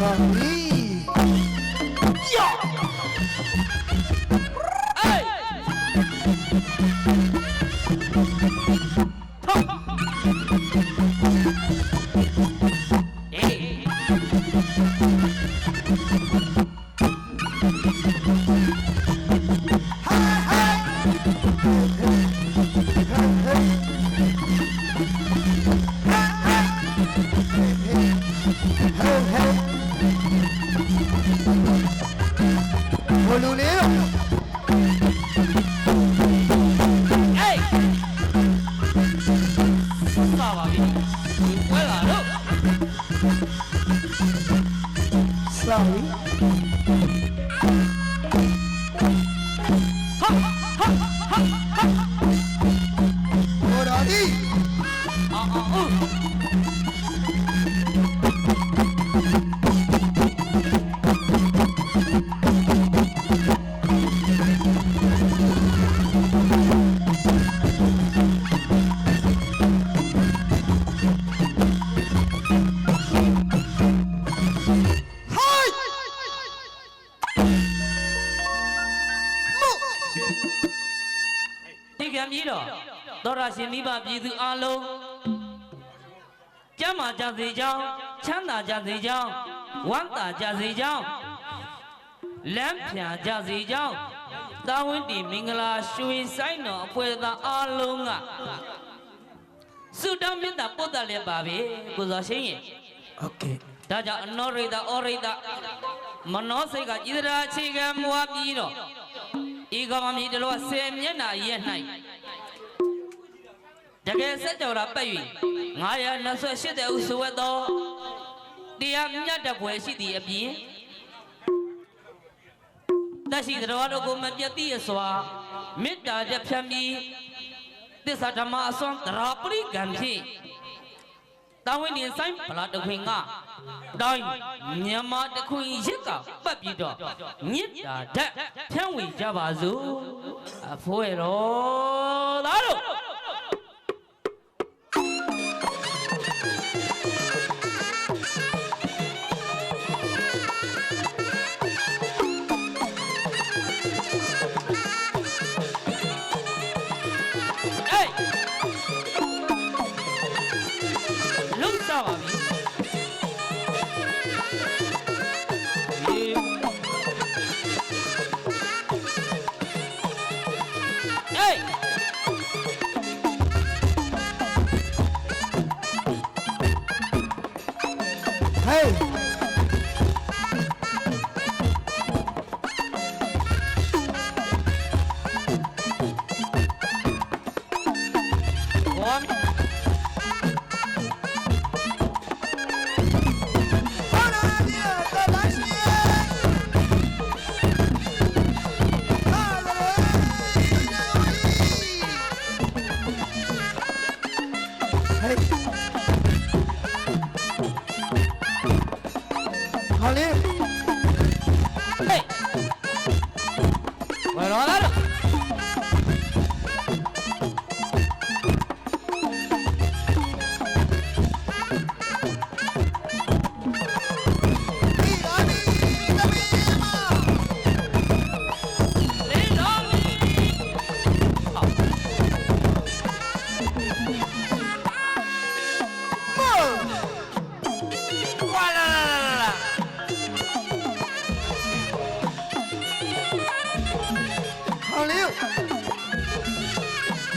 ဟာ စေကြောင်းချမ်းသာကြစေကြောင်းဝမ်းသာကြစေကြောင်းလမ်းဖြာကြစေကြောင်းသာဝင်းတီမင်္ဂလာရွှေဆိုင်တော်အဖွဲ့သားအလုံးကဆုတောင်းမေတ္တာပို့တတ်လည်းပါပဲကိုစောရှင်ရဲ့ โอเค ဒါကြောင့်အနောရိတဩရိတမနောစိတ်ကဣဒရာအခြေခံမွားပြီးတော့ဤကမမီတလောဆယ်မျက်နှာရဲ့၌တ ကယ်စက်ကြော်တာပတ်၍928တဲ့ဥဆွဲသောတရားမြတ်တပွဲရှိသည့်အပြင်တရှိတော်တို့ကိုမပြတ်သည့်အစွာမေတ္တာတက်ဖြတ်ပြီးသစ္စာဓမ္မအစွမ်းတရာပရိကံဖြင့်တာဝန်နေဆိုင်ဗလာတခွင်ကတိုင်းမြန်မာတခွင်ရစ်ကပတ်ပြီးတော့မြစ်တာဓာတ်ဖြန့်ဝေကြပါစို့အဖိုးရတော်သားတို့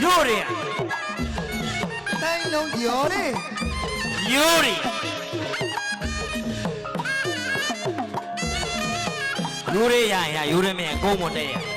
တို့တွေတိုင်းလုံးရော်လေရိုးတွေရိုးတွေရရင်ရိုးတွေမရင်ကုန်းမတက်ရ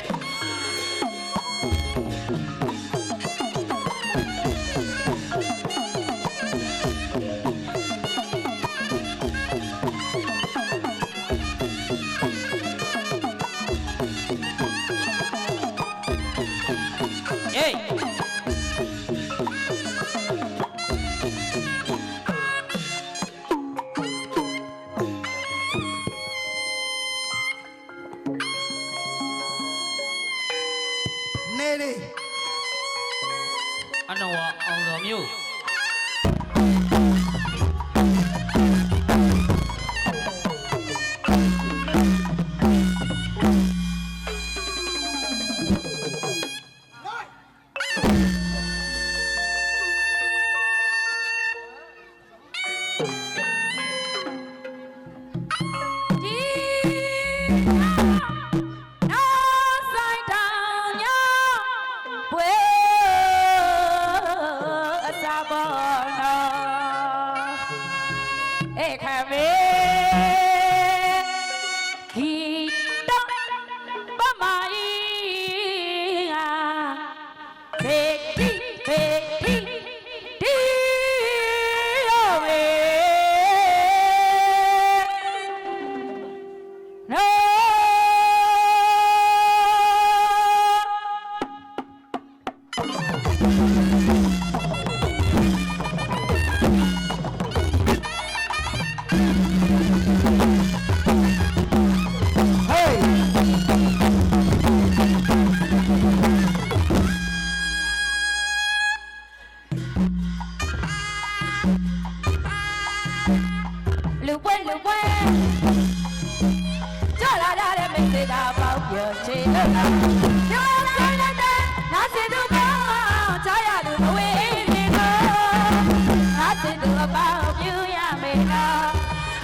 နေလေးအနော်အောင်တော်မြို့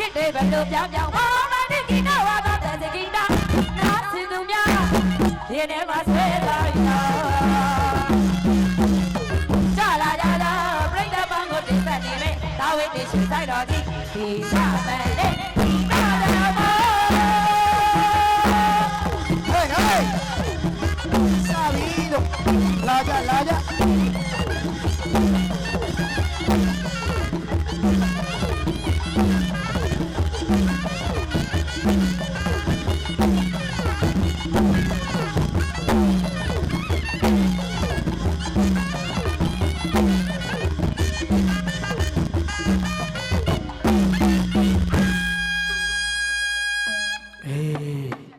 ဖြစ်တွေဘလို့ပြောင်းပြောင်းမောင်မတိကိတော့ဝါသာတဲ့ကိတာနာစင်သူများဒီထဲမှာဆွဲလာရောပြိတ္တပံကိုတိပတ်နေမဲ့သာဝိတ္တိရှိဆိုင်တော်ကြီးဒီသာမန် 嗯。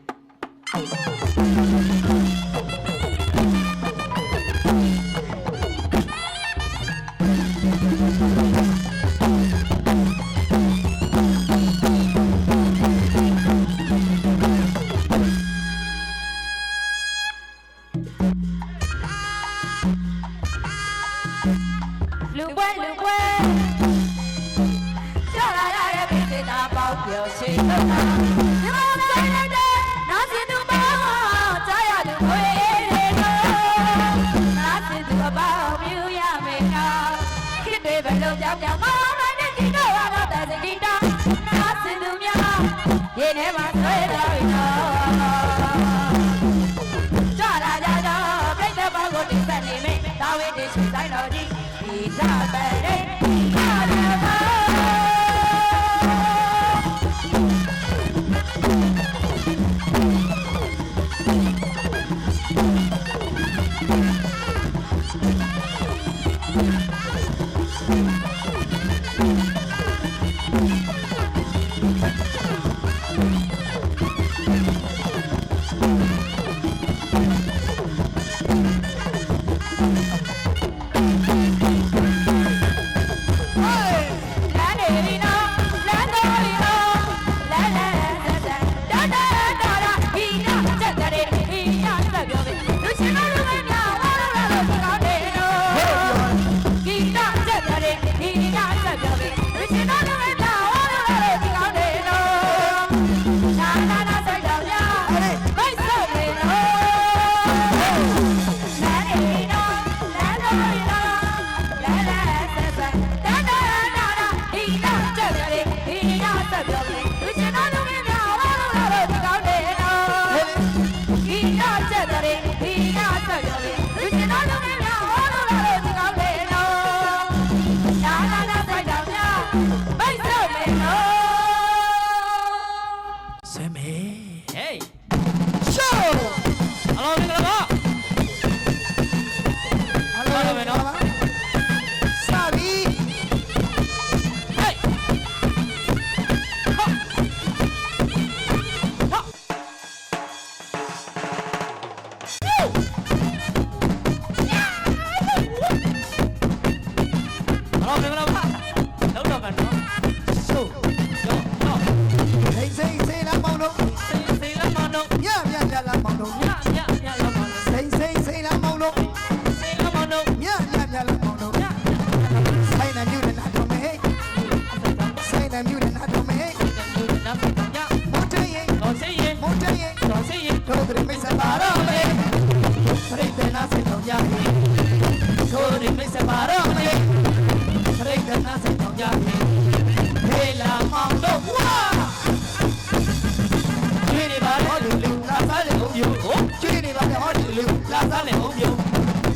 လေဘုံပြုံး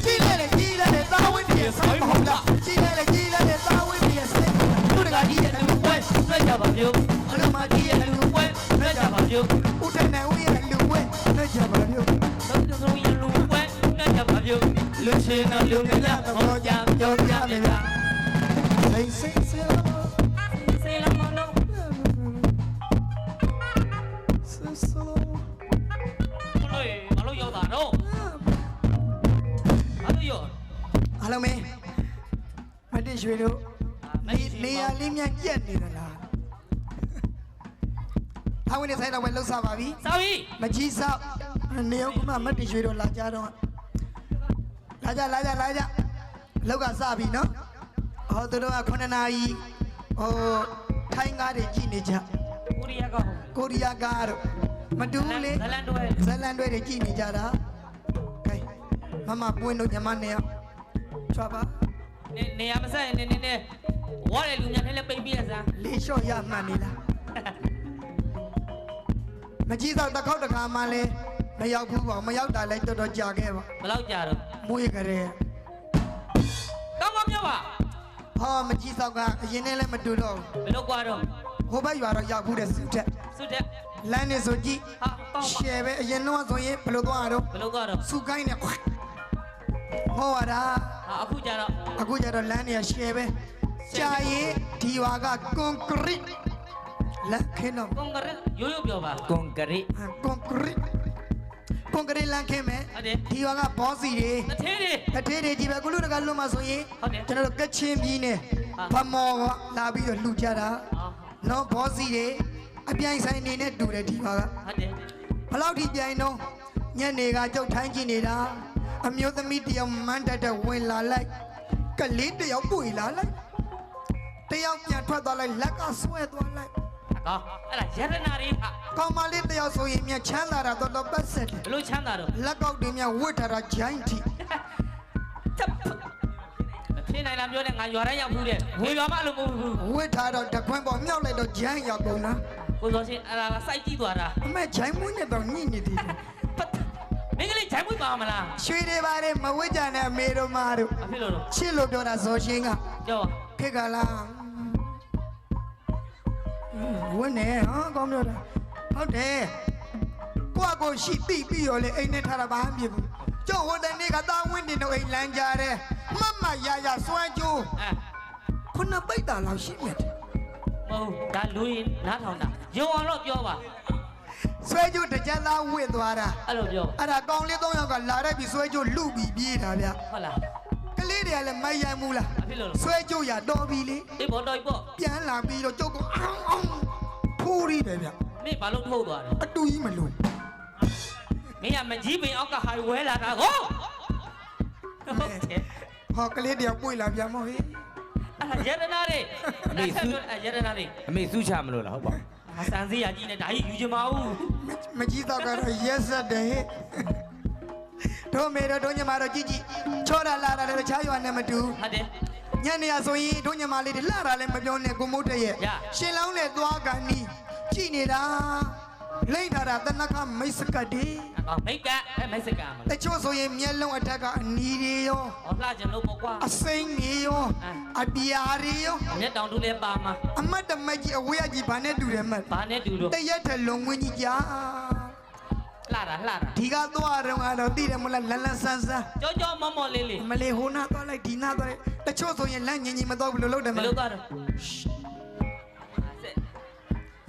ကြီးလဲလေကြီးလဲလေသားဝင်းကြီးရဲ့ဆိုင်းဟုတ်လားကြီးလဲလေကြီးလဲလေသားဝင်းကြီးရဲ့စိတ်သူတကကြီးရဲ့လူဝဲဆွဲကြပါပြုံးအလုံးမကြီးရဲ့လူဝဲဆွဲကြပါပြုံးဦးတဲ့နေဦးရဲ့လူဝဲနဲ့ကြပါမျိုးလုံးစုံရလူဝဲဆွဲကြပါပြုံးလူချင်းတော်လူမြတ်သဘောကြပြောပြမြတ်စိတ်စိတ်စိတ် ရွှေတို့မနေင်းနေရလေးမြတ်ကြက်နေသလားအဝင်နေဆိုင်တော့ဝယ်လှုပ်စားပါပြီစာဝီမကြီးဆောက်နေအောင်ကမှမတည့်ရွှေတို့လာကြတော့လာကြလာကြလာကြလောက်ကစပြီနော်ဟောသူတို့က9နာရီဟိုထိုင်းကားတွေကြည့်နေကြကိုရီးယားကဟုတ်ကိုရီးယားကားတို့မတူဘူးလေဇလန်တွဲဇလန်တွေတွေကြည့်နေကြတာကဲမမပွင့်တို့ညီမနဲ့ချွာပါ နေနေရာမဆက်နေနေနေဝါရလူများနဲ့လည်းပိတ်ပြရစမ်းလေးလျှော့ရမှန်နေလားမကြီးတော့တစ်ခေါက်တစ်ခါမှလည်းမရောက်ဘူးပေါ့မရောက်တာလည်းတော်တော်ကြာခဲ့ပါဘယ်လောက်ကြာတော့မွေးကြတဲ့ကောင်းကောင်းပြောပါဟောမကြီးတော့ကအရင်နဲ့လည်းမတူတော့ဘယ်လိုကွာတော့ဘူးဟိုဘက်ရွာတော့ရောက်ဘူးတဲ့စုထက်စွတ်တဲ့လမ်းနေဆိုကြည့်ဟာကောင်းပါရှယ်ပဲအရင်တော့ဆိုရင်ဘယ်လိုသွားရတော့ဘယ်လိုကွာတော့စုကိုင်းနဲ့ ဟောရတာဟာအခုကြာတော့အခုကျတော့လမ်းနေရရှယ်ပဲကြာရင်ဒီရွာကကွန်ကရစ်လက်ခင်းတော့ကွန်ကရစ်ရိုးရိုးပြောပါကွန်ကရစ်ကွန်ကရစ်ကွန်ကရစ်လမ်းခင်းမယ်ဟုတ်တယ်ဒီရွာကဘောစီတွေတထေးတွေတထေးတွေကြီးပဲကုလူတကလွတ်မှာဆိုရင်ဟုတ်တယ်ကျွန်တော်တို့ကချင်ပြည်နယ်ဟာဗမော်ကလာပြီးတော့လှူကြတာဟာနော်ဘောစီတွေအပြိုင်ဆိုင်နေနဲ့တူတယ်ဒီရွာကဟုတ်တယ်ဘယ်လောက်ထိပြိုင်တော့ညနေကကြောက်ထိုင်းကြည့်နေတာ အမျိုးသမီးတစ်ယောက်မန်းတက်တက်ဝင်လာလိုက်ကလေးတစ်ယောက်ပွေလာလိုက်တစ်ယောက်ပြန်ထွက်သွားလိုက်လက်ကဆွဲသွားလိုက်အကောအဲ့ဒါရတနာတွေဟာကောင်မလေးတစ်ယောက်ဆိုရင်မြချမ်းသာတာတော်တော်ပတ်ဆက်တယ်ဘယ်လိုချမ်းသာတော့လက်ကောက်တွေမြဝတ်ထားတာဂျိုင်းတီတပ်မဖြစ်နိုင်လားပြောနေငါရွာတိုင်းရောက်ဘူးတဲ့ဝေရွာမလို့မဟုတ်ဘူးဝတ်ထားတော့တခွန်းပေါ်မြောက်လိုက်တော့ဂျိုင်းရောက်ကုန်တာကိုစောရှင်အဲ့ဒါကစိုက်ကြည့်သွားတာအမေဂျိုင်းမွေးနဲ့တော့ညှိနေသေးတယ် ပတ်မင်းကလေးဂျိုင်းမွေးပါမလားရွှေတွေပါလေမဝတ်ကြနဲ့အမေတို့မာတို့အဖြစ်လို့တော့ချစ်လို့ပြောတာဇော်ရှင်းကကြောက်ခေတ်ကလာဝန်းနေဟောကောင်းပြောတာဟုတ်တယ်ကိုယ့်အကိုရှိတိပြီးရောလေအိမ်နဲ့ထားတာဘာမှမဖြစ်ဘူးကျောင်းဟိုတနေ့ကသားဝင်းတင်တော့အိမ်လမ်းကြတယ်မမရရစွမ်းကြိုးအဲခုနပိတ်တာလောက်ရှိမြတ်တယ်မဟုတ်ဒါလူရင်နားထောင်တာယုံအောင်တော့ပြောပါ ဆွဲကြိုးတစ်ကြက်သားဝင့်သွားတာအဲ့လိုပြောအဲ့ဒါကောင်လေး၃ယောက်ကလာတဲ့ပြီးဆွဲကြိုးလူပြီးပြေးတာဗျဟုတ်လားကလေးတွေကလည်းမယံဘူးလားအဖြစ်လို့ဆွဲကြိုးရတော်ပြီလေအေးဘောတော်ပေါ့ပြန်လာပြီးတော့ကျုပ်ကအောင်းအောင်းထိုးရီတယ်ဗျမင်းဘာလို့ထုတ်သွားတယ်အတူကြီးမလို့မင်းကမကြီးပင်အောက်ကဟာဝဲလာတာကိုဟုတ်တယ်ဟောကလေးတယောက်ပွေလာပြန်မောဟေးအဲ့ဒါရတနာတွေအဲ့ရတနာတွေအမေစုချမလို့လားဟုတ်ပါဘူး ဟာစံစည်းရကြီးနဲ့ဒါကြီးယူချင်ပါဘူးမကြီးတော့ကတော့ရက်ဆက်တယ်ဟဲ့တို့မေတို့တို့ညမတို့ကြည့်ကြည့်ချောတာလာတာလည်းတခြားရွာနဲ့မတူဟုတ်တယ်ညနေရဆိုရင်တို့ညမလေးတွေလာတာလည်းမပြောနဲ့ကိုမိုးတဲ့ရဲ့ရရှင်လောင်းနဲ့သွားကန်နီးကြည့်နေတာ လိမ့်ထားတာတနခမိတ်စကတ်ဒီအကောင်မိတ်ကအဲမိတ်စကမတချို့ဆိုရင်မျက်လုံးအထက်ကအနီတွေရောဟောလှကျင်လို့ပေါ့ကွာ အစိမ့်တွေရောအာအပြာတွေရောမျက်တောင်တူလဲပါမှာအမတ်တမတ်ကြီးအဝေးကြီးဘာနဲ့တူတယ်မတ်ဘာနဲ့တူတော့တရက်ထလုံဝင်းကြီးကြာလှတာလှတာဒီကသွားတော့ကတော့သိတယ်မလားလန်လန်ဆန်းဆန်းကြောကြောမောမောလေးလေးမလေးဟိုနာသွားလိုက်ဒီနာသွားလိုက်တချို့ဆိုရင်လမ်းငင်ငင်မတော့ဘူးလို့လုပ်တယ်ဘမယ်လိုလားသွားတော့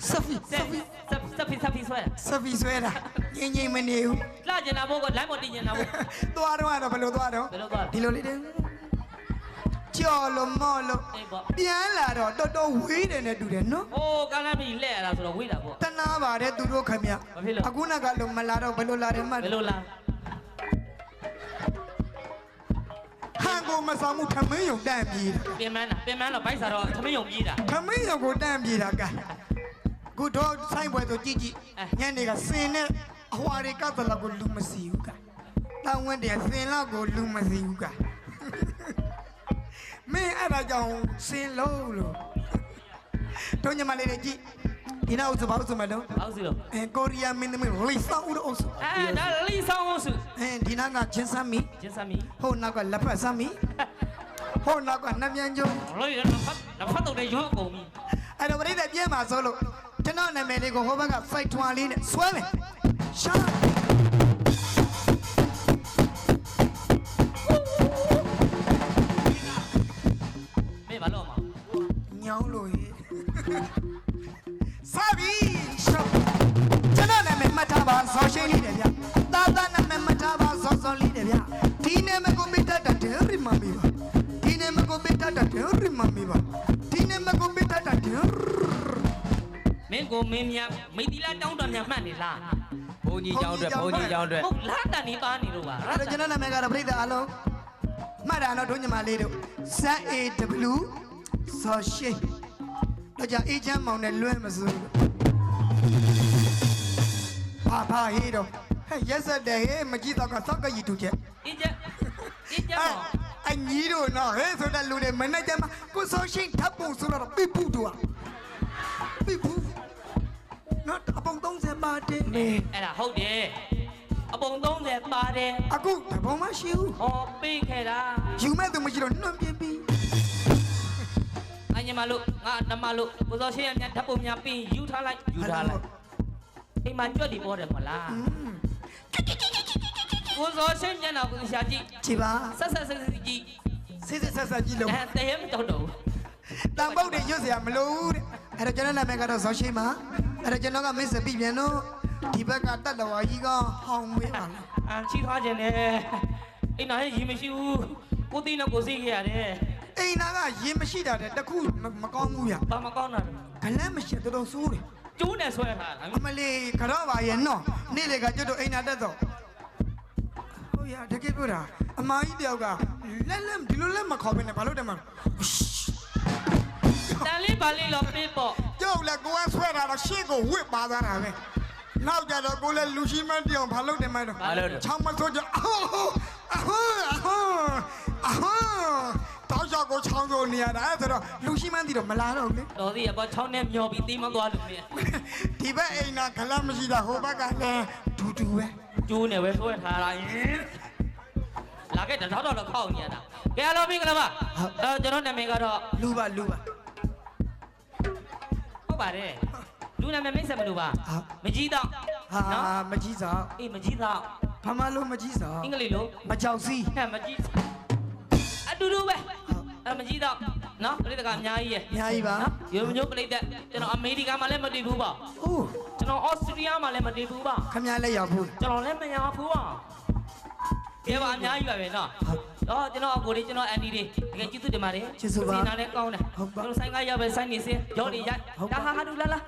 ဆဖီဆဆက်ဖီ ဆက်ဆက်ဖီဆက်ဖီဆွဲဆဖီဆွဲတာငင်ငင်မနေဘူးလှကျင်တာဘို့ကလမ်းမတင်ကျင်တာဘို့သွားတော့ကတော့ဘယ်လိုသွားတော့ဘယ်လိုသွားဒီလိုလေးတဲ့ကြော်လို့မော့လို့အေးပေါ့ပြန်လာတော့တော်တော်ဝေးတယ်နဲ့တူတယ်နော်ဟိုကလမ်းပြီးလဲရတာဆိုတော့ဝေးတာပေါ့တနာပါတယ်သူတို့ခမဘာဖြစ်လို့အခုနကလုံးမလာတော့ဘယ်လိုလာတယ်မှတ်ဘယ်လိုလားဟန်ကိုမဆောင်မှုထမင်းယုံတန့်ပြေးတာပြင်မန်းတာပြင်မန်းတော့ဘိုက်စားတော့သမင်းယုံပြေးတာထမင်းယုံကိုတန့်ပြေးတာက ခုတော့ဆိုင်ပွဲဆိုကြည့်ကြည့်အဲညနေကစင်နဲ့အဟွာတွေကတလကိုလူမစီဘူးကတောင်းဝင်းတယ်စင်လောက်ကိုလူမစီဘူးကမင်းအဲ့ဒါကြောင့်စင်လို့လို့တို့ညမလေးတွေကြည့်ဒီနောက်ဆိုဘာလို့ဆိုမလို့အောက်စီလို့အဲကိုရီးယားမင်းသမီးလိဆောက်ဦးတော့ဆိုအဲဒါလိဆောင်အောင်စုအဲဒီနောက်ကချင်းစမ်းမီကျင်းစမ်းမီဟိုနောက်ကလက်ဖက်စမ်းမီဟိုနောက်ကနတ်မြန်ကျုံလို့ရတော့ဖတ်တော့ဖတ်တော့ရွတ်ကုန်ပြီအဲ့တော့ပရိသတ်ပြဲမှာဆိုလို့ ကျွန်တော်နာမည်လေးကိုဟိုဘက်က fight ထွာလေးနဲ့ဆွဲမယ်ရှာမင်းဘာလို့အောင်ညောင်းလို့ရေ မင်းကိုမင်းများမိသီလာတောင်းတများမှတ်နေလားဘုန်းကြီးကျောင်းအတွက်ဘုန်းကြီးကျောင်းအတွက်ဟုတ်လားတန်နေပါနေလို့ပါအဲ့တော့ကျွန်တော်နာမည်ကတော့ပြိတ္တာအလုံးမှတ်တာတော့ဒုညမလေးတို့ ZAW ဆော်ရှိတော့ကြအေးချမ်းမောင်နဲ့လွဲမစိုးဘာဘာဟေးတော့ဟဲ့ရက်ဆက်တယ်ဟေးမကြည့်တော့ကစောက်ကကြီးတူချက်အေးချက်အေးချက်အဲပေါ့အညီတို့နော်ဟဲ့ဆိုတဲ့လူတွေမနေ့ကမှကိုဆော်ရှိဓာတ်ပုံဆိုတော့ပြပူတော့ပြပူ နော်အပုံ30ပါတယ် အဲ့ဒါဟုတ်တယ်အပုံ30ပါတယ် အခုဓာတ်ပုံမရှိဘူး ဟောပေးခဲ့တာ ယူမဲ့သူမရှိတော့နှွန့်ပြပြီး အညီမလို့ငါနမလို့ကိုစောရှင်းရမြတ်ဓာတ်ပုံများပြီးယူထားလိုက် ယူထားလိုက် အိမ်မှာကြွက်ဒီပေါ်တယ်မလား อืม ကိုစောရှင်းမျက်နှာကိုရှာကြည့် ကြည်ပါ ဆက်ဆက်ဆက်ဆက်ကြည့် စစ်စစ်ဆက်ဆက်ကြည့်လို့ အဲတည်းမတော့တော့ဘူး တန်ပုတ်တွေရွတ်เสียမလို့တဲ့အဲ့တော့ကျွန်တော်နာမည်ကတော့ဇော်ရှိပါ အဲ့တော့ကျွန်တော်ကမစ္စပြပြန်တော့ဒီဘက်ကတတ်တော်ကြီးကဟောင်းမေးပါလားအာချီထားခြင်းနဲ့အိမ်နာရဲ့ရီမရှိဘူးကိုသိနေကိုစိတ်ခဲ့ရတယ်အိမ်နာကရင်မရှိတာတဲ့တခုမမကောင်းဘူးဗျဘာမကောင်းတာလဲဂလန်းမရှိတော်တော်ဆိုးတယ်ကျိုးနဲ့ဆွဲထားတာအမလေးကတော့ပါရဲ့နော်နေ့လေကကျွတ်တို့အိမ်နာတက်တော့ဟုတ်ရတကယ်ပြောတာအမကြီးတယောက်ကလက်လက်ဒီလိုလက်မခေါ်ဘဲနဲ့ဘာလို့တယ်မလဲတန်လေးပါလေးတော့ပေးပေါ့ ကျုပ်လည်းကိုယ်ကဆွဲတာတော့ရှေ့ကိုဝစ်ပါသွားတာပဲနောက်ကြတော့ကိုယ်လည်းလူရှိမတည်အောင်ဘာလုပ်တယ်မလဲဘာလို့လဲချောင်းမဆိုးကြအဟိုအဟိုအဟိုအဟိုတောက်ချောက်ကိုချောင်းဆိုနေရတာအဲ့ဆိုတော့လူရှိမတည်တော့မလာတော့ဘူးလေတော်သေးရပေါ့ချောင်းနဲ့မျောပြီးတီးမသွားလို့မြင်ဒီဘက်အိမ်နာခလတ်မရှိတာဟိုဘက်ကလည်းဒူဒူပဲကျိုးနဲ့ပဲဆွဲထားတာလာခဲ့တော့တော့တော့ခောက်နေရတာကဲအလောမင်္ဂလာပါအဲကျွန်တော်နာမည်ကတော့လူပါလူပါဟုတ် ပါတယ်လူနာမည်မိတ်ဆက်မလို့ပါဟာမကြီးတော့ဟာနော်မကြီးစားအေးမကြီးတော့ဘာမှလို့မကြီးစားအင်္ဂလိပ်လို့မကြောက်စီးဟဲ့မကြီးအတူတူပဲအဲမကြီးတော့နော်ပြိတ္တကအများကြီးရဲ့အများကြီးပါနော်ရုံမျိုးပြိတ္တကျွန်တော်အမေရိကန်မှာလည်းမတည်ဘူးပါအိုးကျွန်တော်အော်စတြေးလျမှာလည်းမတည်ဘူးပါခမရလက်ရောက်ဘူးကျွန်တော်လည်းမရဘူးပါ ကဲပါအများကြီးပါပဲနော်တော့ကျွန်တော်အကိုလေးကျွန်တော်အန်ဒီလေးတကယ်ကျေးဇူးတင်ပါတယ်စီနာလည်းကောင်းတယ်ကျွန်တော်ဆိုင်ကရောက်ပဲဆိုင်နေစင်းရောနေရိုက်ဒါဟာဟာဒူလာလာ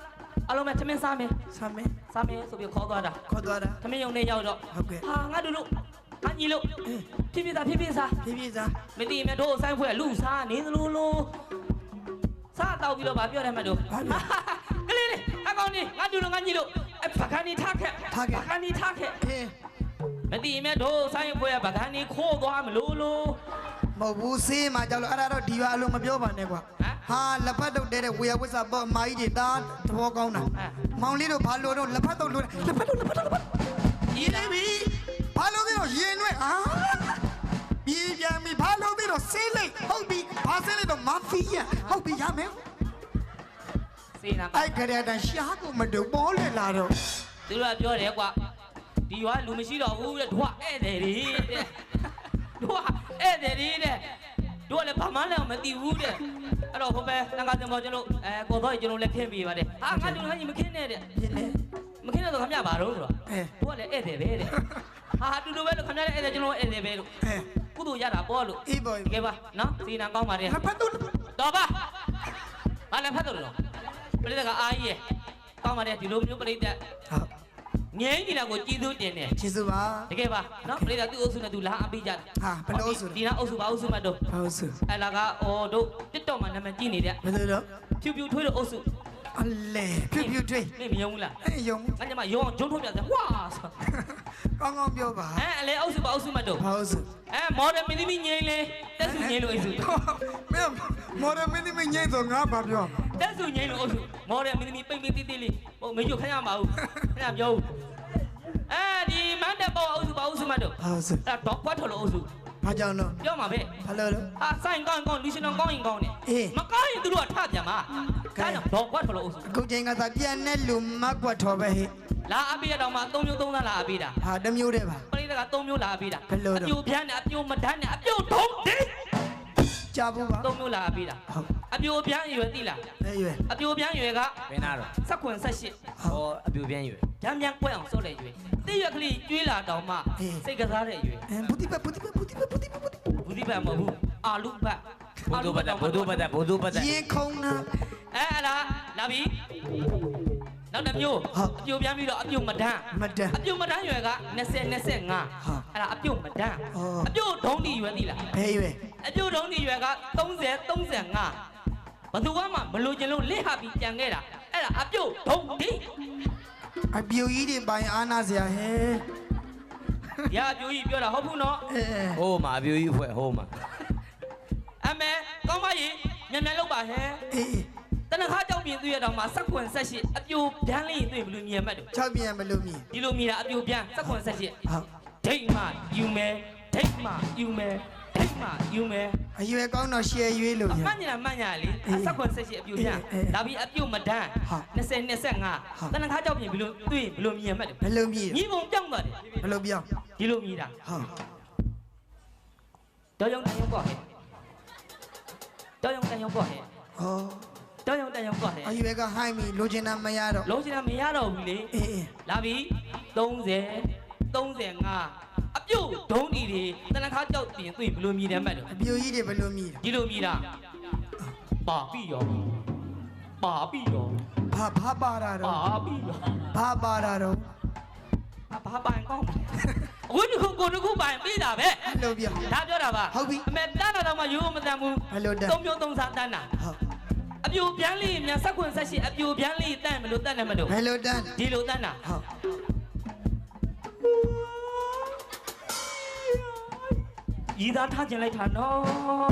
အလုံးမဲ့သမင်းစားမယ်ဆမ်းမယ်စားမယ်ဆိုပြီးခေါ်သွားတာခေါ်သွားတာသမင်းယုံနဲ့ရောက်တော့ဟုတ်ကဲ့ဟာငါတို့လို့ငါညီလို့ဖြည်းဖြည်းစားဖြည်းဖြည်းစားဖြည်းဖြည်းစားမတည်မြတို့ဆိုင်ဖွဲ့လူစားနေသလိုလိုစားတော့ပြီးတော့ဗာပြောတယ်မတို့ကလေးလေးအကောင်လေးငါတို့လို့ငါညီလို့အပကန်းနေထားခဲ့ပကန်းနေထားခဲ့အေး မတည်မြတို့ဆိုင်ဖွဲ့ပကန်းနေခိုးသွားမလို့လို့မဟုတ်ဘူးစေးမှာကြောက်လို့အဲ့ဒါတော့ဒီပါအလုံးမပြောပါနဲ့ကွာဟမ်ဟာလက်ဖက်တုတ်တဲတဲ့ဝေယဝစ်စာပေါ့အမကြီးတွေတာသဘောကောင်းတာဟမ်မောင်လေးတို့ဘာလို့တော့လက်ဖက်တုတ်လို့လက်ဖက်တုတ်လက်ဖက်တုတ်လက်ဖက်တုတ်ဒီလားပြီဘာလို့လဲတော့ရင်ွဲ့အာပြေးပြန်ပြီဘာလို့လဲတော့ဆေးလိတ်ဟုတ်ပြီဘာဆေးလိတ်တော့မာဖီးယာဟုတ်ပြီရမယ်စေနာအဲ့ကြရတဲ့ရှားကိုမတူပေါ်လေလာတော့သူတို့ကပြောတယ်ကွာ ဒီရွာလူမရှိတော့ဘူးတဲ့တို့ကဧည့်သည်တွေတဲ့တို့ကဧည့်သည်တွေတဲ့တို့ကလည်းဘာမှလည်းမသိဘူးတဲ့အဲ့တော့ဟိုပဲတန်ခါတင်ပေါ်ကျွန်တော်အဲကိုတော့ကျွန်တော်လည်းခင်းပေးပါတယ်ဟာငါတို့လည်းညီမခင်းနဲ့တဲ့ပြင်းနေမခင်းတော့ခမရပါတော့ဆိုတော့အဲတို့ကလည်းဧည့်သည်ပဲတဲ့ဟာတူတူပဲလို့ခမရလည်းဧည့်သည်ကျွန်တော်ဧည့်သည်ပဲလို့အဲကုသိုလ်ရတာပေါ့လို့အေးပေါ်ကဲပါနော်စီနာကောင်းပါတယ်လက်ဖက်တုတ်တော်ပါဟာလည်းဖတ်တော့လို့ပြိတ္တကအာကြီးရဲ့ကောင်းပါတယ်ဒီလိုမျိုးပြိတ္တဟုတ် ငင်းကြီးလာကိုကြည်သူတင်တယ်ကျေးဇူးပါတကယ်ပါနော်ပြိတ္တသူ့အုပ်စုနဲ့သူလာအပေးကြတယ်ဟာဘယ်လိုအုပ်စုလဲဒီနာအုပ်စုပါအုပ်စုမှတော့ဘာလို့ဆိုအဲ့လာကအော်တို့တစ်တော့မှနာမည်ကြည့်နေတဲ့ဘယ်လိုတော့ဖြူဖြူထွေးတဲ့အုပ်စု အလဲဖြူဖြူထွေးနေမယုံဘူးလားအဲယုံငါညမယုံအောင်ဂျုံထုတ်ပြတယ်ဝါဆိုကောင်းကောင်းပြောပါအဲအလေအုပ်စုပါအုပ်စုမှတော့ဘာလို့ဆိုအဲမော်ဒယ်မင်းသမီးငိမ့်လေတက်စုငိမ့်လို့အိတ်စုမင်းမော်ဒယ်မင်းသမီးညိမ့်ဆိုငါဘာပြောတက်စုငိမ့်လို့အိတ်စုမော်ဒယ်မင်းသမီးပိတ်ပိတ်တိတိလေးဟိုမေကျိုခရမှာဘူးခရပြောဦးအဲဒီမန်တက်ပေါ်အိတ်စုပါအိတ်စုမတ်တော့ဟာစအဲ့တော့ကွက်ထော်လို့အိတ်စု ဘာကြောင့်တော့ပြောမှာပဲဘာလို့လဲဟာဆိုင်ကောင်းကောင်းလူရှင်တော်ကောင်းရင်ကောင်းတယ်အေးမကောင်းရင်သူတို့ကထပြန်မှာကဲဒါကြောင့်တော့ကွက်ထော်လို့အိတ်စုအခုချိန်ကသာပြန်တဲ့လူမကွက်ထော်ပဲဟဲ့လာအပေးရတော့မှ၃မျိုး၃သန်းလာအပေးတာဟာတစ်မျိုးတည်းပါပရိသတ်က၃မျိုးလာအပေးတာဘယ်လိုတော့အပြိုပြန်းနဲ့အပြိုမတန်းနဲ့အပြိုထုံးတယ် ကြာဘူးပါ၃မျိုးလာအပေးတာဟုတ်အပြိုပြန်းရွယ်သိလားအဲ့ရွယ်အပြိုပြန်းရွယ်ကဘယ်နာတော့စက်ခွန်ဆက်ရှစ်ဟောအပြူပြန်ရွယ်ဓာမ်ပြန်ကွဲအောင်စော့တဲ့ရွယ်တိရွက်ကလေးကျွေးလာတော့မှအေးစိတ်ကစားတဲ့ရွယ်အဲဘူတိပဘူတိပဘူတိပဘူတိပဘူတိပဘူးဒီဘက်မဟုတ်ဘူးအာလူဘတ်ဘုဒ္ဓဘတ်ဘုဒ္ဓဘတ်ဘုဒ္ဓဘတ်ရင်ခုံနာအဲအဲ့ဒါလာပြီနောက်တစ်မျိုးဟုတ်အပြိုပြန်ပြီးတော့အပြိုမဒန်းမတန်အပြုတ်မတန်းရွယ်က20 25ဟုတ်အဲ့ဒါအပြုတ်မတန်းအော်အပြုတ်ဒုံးတီရွယ်သိလားဘယ်ရွယ် အပြုတ်ဒုံးတီရွယ်က30 35ဘသူကမှမလို့ခြင်းလို့လစ်ဟာပြီးကြံခဲ့တာအဲ့ဒါအပြုတ်ဒုံးတီအပြူကြီးတွေပိုင်အာနာစရာဟဲ့ရအပြိုကြီးပြောတာဟုတ်ဘူးနော်အဲဟိုမှာအပြူကြီးအဖွဲ့ဟိုမှာအမေကောင်းမကြီးမြန်မြန်လောက်ပါဟဲ့အေးတနခါကြောက်ပြင်သူရတော့မှစက်ခွန်ဆက်ရှိအပြိုပြန်းလေးတွေ့ဘလို့မြင်မှတ်တယ်၆ပြန်ဘယ်လိုမြင်ဒီလိုမြင်တာအပြိုပြန်းစက်ခွန်ဆက်ရှိဟုတ်ဒိတ်မှယူမယ်ဒိတ်မှယူမယ် ဒိတ်မှယူမယ်အရွယ်ကောင်းတော့ရှယ်ရွေးလို့ရ မှန်ညာမှန်ညာလေအေးအဆက်ခွန်ဆက်ရှိအပြိုပြန်းအေးအေးဒါပြီးအပြိုမဒန်းဟုတ်20 25ဟုတ်တနခါကြောက်ပြင်ဘလို့တွေ့ဘလို့မြင်မှတ်တယ်ဘယ်လိုမြင်ညီပုံပြောင်းသွားတယ်ဘယ်လိုပြောင်းဒီလိုမြည်တာဟုတ်တောင်းယုံတန်ယုံပေါ့ဟဲ့တောင်းယုံတန်ယုံပေါ့ဟဲ့ဟောတောင်းယုံတန်ယုံပေါ့ဟဲ့အရွယ်ကဟိုင်းပြီလိုချင်တာမရတော့လုံးချင်တာမရတော့ဘူးလေအေးအေးလာပြီ30 35အပြုတ်ဒုံးဒီတွေတနခါကြောက်ပြင်တွေ့ဘလို့မြည်တယ်မှတ်တယ်အပြူကြီးတွေဘယ်လိုမြင်ဒီလိုမြည်တာပါပြီရောပါပြီရောဘာဘာပါတာတော့ပါပြီရောဘာပါတာတော့ဘာဘာပိုင်ကောင်းအခုဒီခုကိုဒီခုပိုင်ပြီးတာပဲအဲ့လိုပြောဒါပြောတာပါဟုတ်ပြီအမေတန်းတာတော့မှရိုးမတန်ဘူးဘယ်လိုတန်းသုံးမျိုးသုံးစားတန်းတာဟုတ်အပြိုပြန်းလေးမြန်ဆက်ခွန်ဆက်ရှိအပြိုပြန်းလေးတန်းမလို့တန်းတယ်မလို့ဘယ်လိုတန်းဒီလိုတန်းတာဟုတ် ရည်သားထားခြင်းလိုက်တာနော်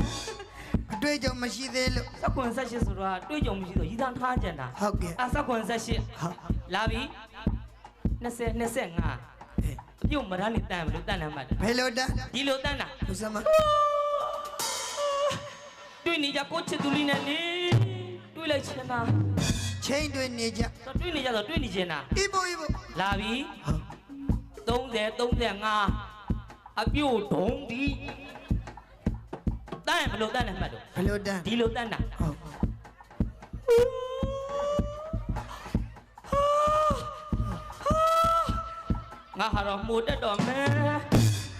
အတွေ့အကြုံမရှိသေးလို့ဆက်ခွန်ဆက်ရှိဆိုတော့တွေးကြုံမရှိတော့ရည်သားထားခြင်းတာဟုတ်ကဲ့အဆက်ခွန်ဆက်ရှိဟုတ်လာပြီ20 25အေးအပြုတ်မရမ်းနေတန်းမလို့တန်းတယ်မှတ်တယ်ဘယ်လိုတန်းဒီလိုတန်းတာဦးစမတွေ့နေကြကိုချစ်သူလေးနဲ့လေတွေ့လိုက်ချင်တာချိန်တွေနေကြတော့တွေ့နေကြတော့တွေ့နေချင်တာအိဘိုအိဘိုလာပြီဟုတ် 30 35အပြုတ်ဒုံဒီတန်းမလို့တန်းတယ်မှတ်တော့ဘယ်လိုတန်းဒီလိုတန်းတာဟုတ်ငါဟာတော့မှုတက်တော်မယ်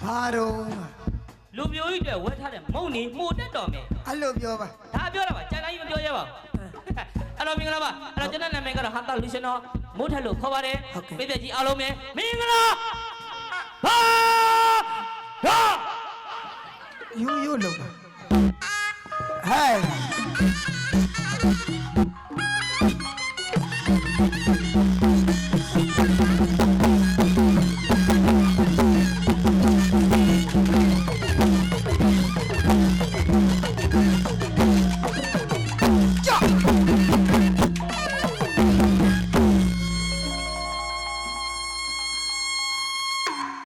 ဘာတော့လူမျိုးကြီးတွေဝက်ထားတဲ့မုံနေမှုတက်တော်မယ်အဲ့လိုပြောပါဒါပြောတာပါကြိုင်တိုင်းမပြောရပါဘူးအဲ့တော့မင်္ဂလာပါအဲ့တော့ကျွန်တော်နာမည်ကတော့ဟာတာလူရှင်တော် မိုးထက်လို့ခေါ်ပါတယ်ပြည်သက်ကြီးအားလုံးပဲမင်္ဂလာဟာဟာယူယူလို့ပါဟဲ့